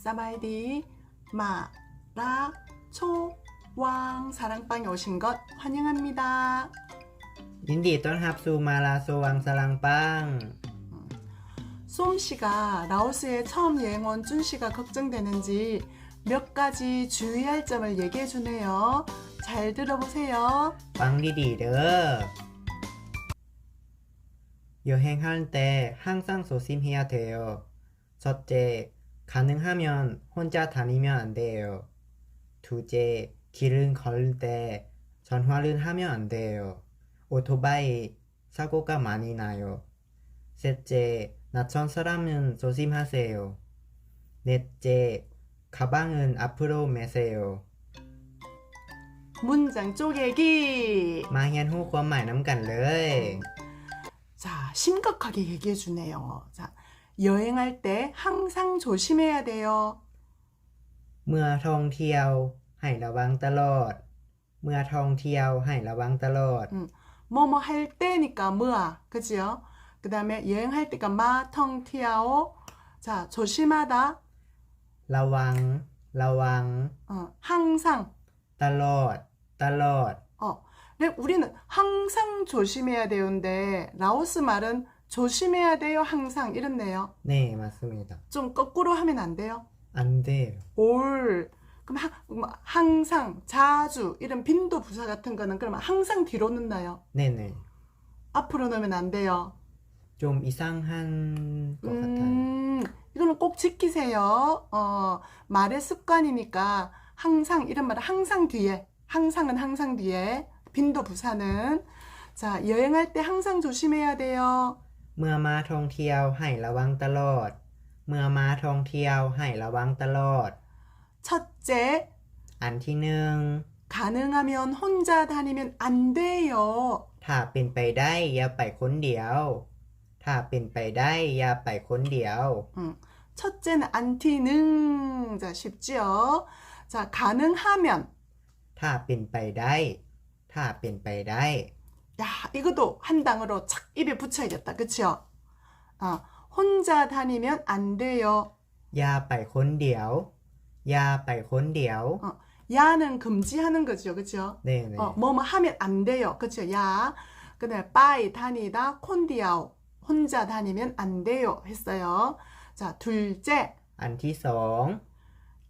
사바이디 마라 초왕 사랑방에 오신 것 환영합니다. ยินดีต้อนรับสู่มาลาโซวังสลังปัง 솜 씨가 라오스에 처음 여행 온 준 씨가 걱정되는지 몇 가지 주의할 점을 얘기해 주네요. 잘 들어보세요. ฟังดีๆเด้อ 여행할 때 항상 조심해야 돼요. 첫째, 가능하면 혼자 다니면 안 돼요. 둘째, 길은 걸을 때 전화를 하면 안 돼요. 오토바이 사고가 많이 나요. 셋째, 낯선 사람은 조심하세요. 넷째, 가방은 앞으로 매세요. 문장 쪼개기! 망연 후권 말넘간를 자, 심각하게 얘기해 주네요. 자, 여행할 때 항상 조심해야 돼요. เมื่อท่องเที่ยวให้ระวังตลอด เมื่อท่องเที่ยวให้ระวังตลอด 뭐뭐 할 때니까 뭐야. 그지요? 그 다음에 여행할 때가 마, 텅, 티아오. 자, 조심하다. ระวัง ระวัง 어, 항상. ตลอด ตลอด 어, 근데 우리는 항상 조심해야 되는데 라오스 말은 조심해야 돼요 항상 이렇네요. 네, 맞습니다. 좀 거꾸로 하면 안 돼요. 안 돼요. 올 그럼 하, 뭐, 항상 자주 이런 빈도 부사 같은 거는 그러면 항상 뒤로 넣나요? 네네. 앞으로 넣으면 안 돼요. 좀 이상한 것 음, 같아요. 이거는 꼭 지키세요. 어, 말의 습관이니까 항상 이런 말은 항상 뒤에, 항상은 항상 뒤에, 빈도 부사는 자 여행할 때 항상 조심해야 돼요. เมื่อมาท่องเที่ยวให้ระวังตลอด เมื่อมาท่องเที่ยวให้ระวังตลอด 첫째, อันที่หนึ่ง 가능하면 혼자 다니면 안 돼요. ถ้าเป็นไปได้อย่าไปคนเดียว ถ้าเป็นไปได้อย่าไปคนเดียว 음, 첫째는 안티능. 자, 쉽지요? 자, 가능하면. ถ้าเป็นไปได้ ถ้าเป็นไปได้ 야, 이것도 한 당으로 착 입에 붙여야겠다. 그쵸? 아, 혼자 다니면 안 돼요. อย่าไปคนเดียว อย่าไปคนเดียว 야는 금지하는 거죠. 그쵸? เน่เน่ 어, 뭐뭐 하면 안 돼요. 그쵸? 야. 그 다음에 빠이 다니다 콘디아오. 혼자 다니면 안 돼요. 했어요. 자, 둘째. อันที่สอง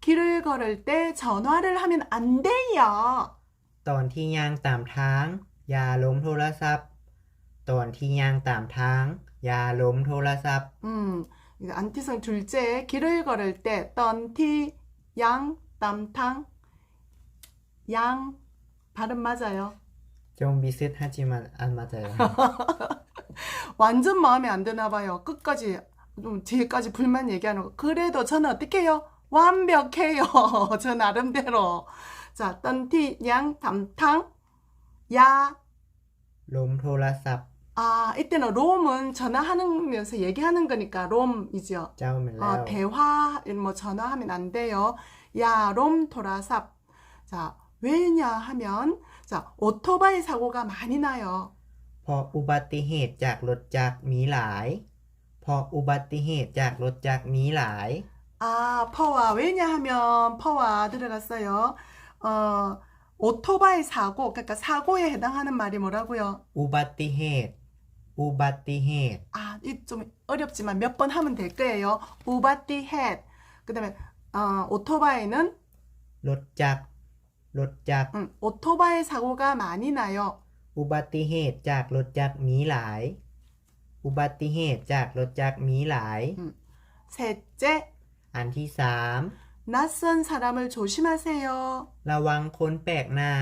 길을 걸을 때 전화를 하면 안 돼요. ตอนที่ย่างตามทาง อย่าล้มโทรศัพท์ ตอนที่ย่างตามทาง อย่าล้มโทรศัพท์ 음, 이거 안티성 둘째. 길을 걸을 때 떤티 양 땀탕 양 발음 맞아요. จงบิซึทฮัจิมันอันมาเจอ 완전 마음에 안 드나 봐요. 끝까지 좀 뒤에까지 불만 얘기하는 거. 그래도 저는 어떻게 해요? 완벽해요. 저 나름대로. 자, 떤티 양 담탕 야. ล้มโทรศัพท์ 아, 이때는 롬은 전화하면서 얘기하는 거니까 롬이죠. เจ้ามันแล้ว 어, 대화 뭐 전화하면 안 돼요. 야, 롬 도라삽. 자, 왜냐하면 자, 오토바이 사고가 많이 나요. เพราะอุบัติเหตุจากรถจักรมีหลาย เพราะอุบัติเหตุจากรถจักรมีหลาย 아, 퍼와 왜냐하면 퍼와 들어갔어요. 어, 오토바이 사고, 그러니까 사고에 해당하는 말이 뭐라고요? อุบัติเหตุ อุบัติเหตุ 아, 이 좀 어렵지만 몇 번 하면 될 거예요. 우바티 헷. 그다음에 어, 오토바이는 รถจักร รถจักร 음, 오토바이 사고가 많이 나요. อุบัติเหตุจากรถจักรมีหลาย อุบัติเหตุจากรถจักรมีหลาย 셋째, อันที่สาม 낯선 사람을 조심하세요. ระวังคนแปลกหน้า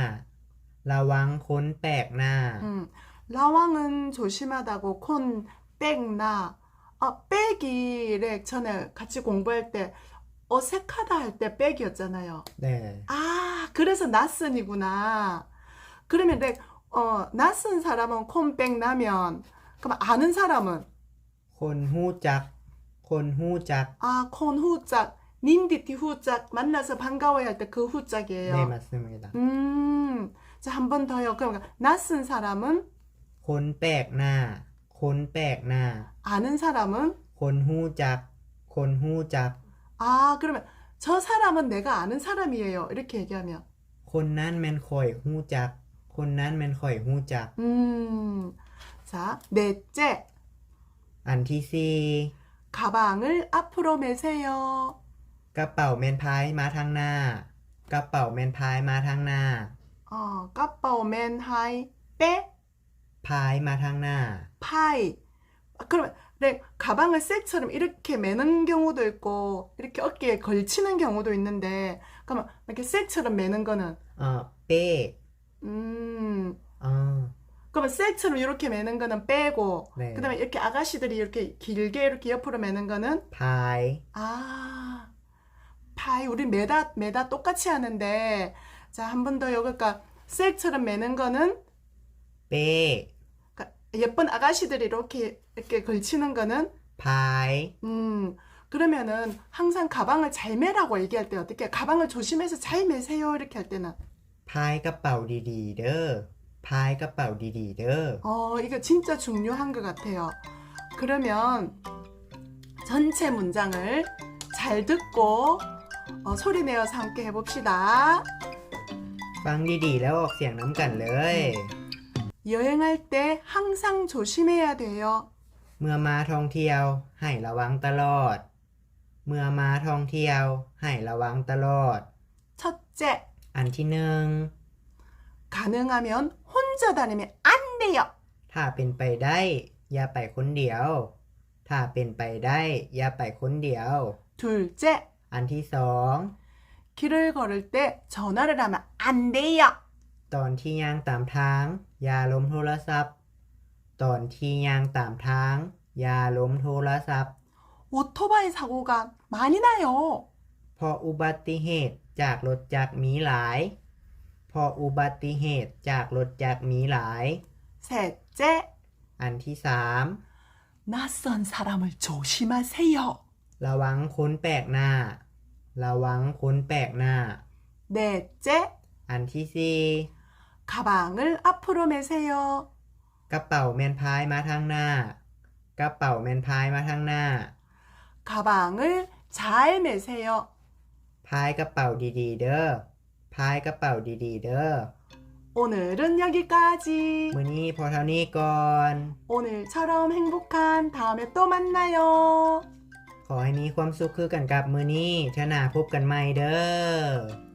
ระวังคนแปลกหน้า 음, 라왕은 조심하다고 콘 빽나. 아, 빽이를 전에 같이 공부할 때 어색하다 할 때 빽이었잖아요. เน่ 아, 그래서 낯선이구나. 그러면 내, 어, 낯선 사람은 콘 빽 나면, 그럼 아는 사람은, คนหู้จัก คนหู้จัก 아, 콘 후짝, 닌디티 후짝, 만나서 반가워야 할 때 그 เน่ 후짝이에요. มาสมิดะ 음, 자, 한 번 더요. 그러니까, 낯선 사람은, คนแปลกหน้า คนแปลกหน้า 아는 사람은, คนหู้จัก คนหู้จัก 아, 그러면 저 사람은 내가 아는 사람이에요. 이렇게 얘기하면 คนนั้นแม่นข่อยฮู้จัก คนนั้นแม่นข่อยฮู้จัก 음. 자, 넷째. อันที่สี่ 가방을 앞으로 매세요. กระเป๋าแม่นพายมาทางหน้า กระเป๋าแม่นพายมาทางหน้า 어, 까빠오맨 하이 빼 พายมาทางหน้า 파이. 아, 그러면 네, 가방을 쇠처럼 이렇게 매는 경우도 있고 이렇게 어깨에 걸치는 경우도 있는데 그러면 이렇게 쇠처럼 매는 거는 เอ่อ เป้ 음, อ๋อ 그러면 쇠처럼 이렇게 매는 거는 빼고 네. 그다음에 이렇게 아가씨들이 이렇게 길게 이렇게 옆으로 매는 거는 พาย 아, 파이 우리 매다 매다 똑같이 하는데. 자 한 번 더 여기까 그러니까 셀처럼 매는 거는? 배, 그러니까 예쁜 아가씨들이 이렇게 이렇게 걸치는 거는? 파이, 음 그러면은 항상 가방을 잘 매라고 얘기할 때 어떻게 가방을 조심해서 잘 매세요 이렇게 할 때는? 파이가 빠우리리르, 파이가 빠우리리르, 어 이거 진짜 중요한 것 같아요. 그러면 전체 문장을 잘 듣고 어, 소리 내어서 함께 해봅시다. ฟังดีๆ แล้วออกเสียงน้ำกันเลย 여행할 때 항상 조심해야 돼요. เมื่อมาท่องเที่ยว ให้ระวังตลอด เมื่อมาท่องเที่ยว ให้ระวังตลอด 첫째, อันที่หนึ่ง 가능하면 혼자 다니면 안 돼요. ถ้าเป็นไปได้ อย่าไปคนเดียว ถ้าเป็นไปได้ อย่าไปคนเดียว 둘째, อันที่สอง 길을 걸을 때 전화를 하면 안 돼요. ตอนที่ย่างตามทาง อย่าล้มโทรศัพท์ ตอนที่ย่างตามทาง อย่าล้มโทรศัพท์ 오토바이 사고가 많이 나요. เพราะอุบัติเหตุจากรถจักรมีหลาย เพราะอุบัติเหตุจากรถจักรมีหลาย 셋째, อันที่สาม 낯선 사람을 조심하세요. ระวังคนแปลกหน้า ระวังคนแปลกหน้า 넷째, อันที่สี่ 가방을 앞으로 매세요. กระเป๋าแมนพายมาทางหน้า กระเป๋าแมนพายมาทางหน้า 가방을 잘 매세요. พายกระเป๋าดีๆ เด้อ พายกระเป๋าดีๆ เด้อ 오늘은 여기까지. มื้อนี้พอเท่านี้ก่อน 오늘처럼 행복한 다음에 또 만나요. ขอให้มีความสุขคือกันกับมือนี้เท่าหน้าพบกันใหม่เด้อ